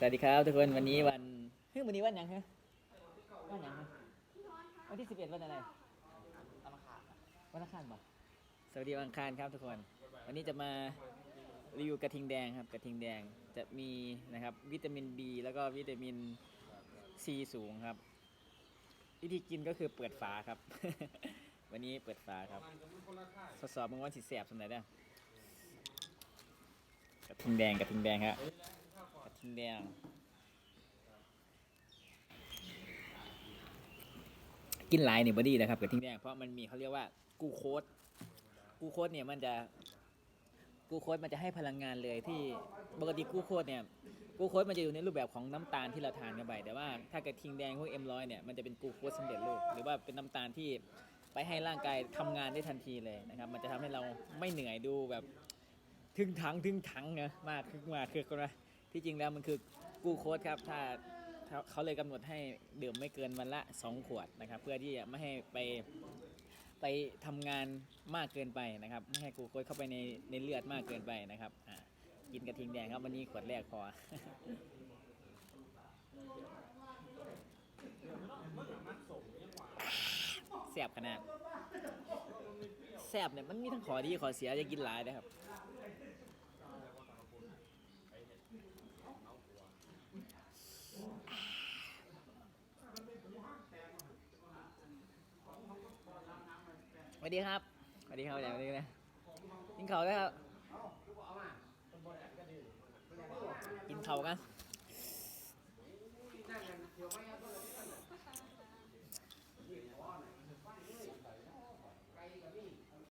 สวัสดีครับทุกคนวันนี้วันเฮ้ยวันนี้วันหยังฮะวันหยังฮะวันที่สิบเอ็ดวันอะไรวันอังคารบ่สวัสดีวันอังคารครับทุกคน วันนี้จะมารีวิวกระทิงแดงครับกระทิงแดงจะมีนะครับวิตามิน B แล้วก็วิตามิน C สูงครับ วิธีกินก็คือเปิดฝาครับ วันนี้เปิดฝาครับทดสอบมึงว่าสิแสบสำไหนได้อกระทิงแดงกระทิงแดงครับ แดงกินหลายเนี่ยบอดี้นะครับกระทิงแดงเพราะมันมีเขาเรียกว่ากูโคสกูโคสเนี่ยมันจะกูโคสมันจะให้พลังงานเลยที่ปกติกูโคสเนี่ยกูโคสมันจะอยู่ในรูปแบบของน้ำตาลที่เราทานกันไปแต่ว่าถ้ากระทิงแดงพวกเอ็มร้อยเนี่ยมันจะเป็นกูโคสสำเร็จรูปหรือว่าเป็นน้ำตาลที่ไปให้ร่างกายทำงานได้ทันทีเลยนะครับ มันจะทำให้เราไม่เหนื่อยดูแบบถึงถังถึงถังนะมากคือมากคือคนละ ที่จริงแล้วมันคือกูโค้ดครับถ้าถ้าเขาเลยกำหนดให้ดื่มไม่เกินวันละ 2 ขวดนะครับ เพื่อที่จะไม่ให้ไปไปทำงานมากเกินไปนะครับ ไม่ให้กูโค้ดเข้าไปในในเลือดมากเกินไปนะครับอ่ากินกระทิงแดงครับวันนี้ขวดแรกพอแซ่บขนาดแซ่บเนี่ยมันมีทั้งขอดีขอเสียจะกินหลายนะครับ วัสดีครับสวัสดีครับสวัสดีนะกินข้าวแล้วครับกินข้าวกัน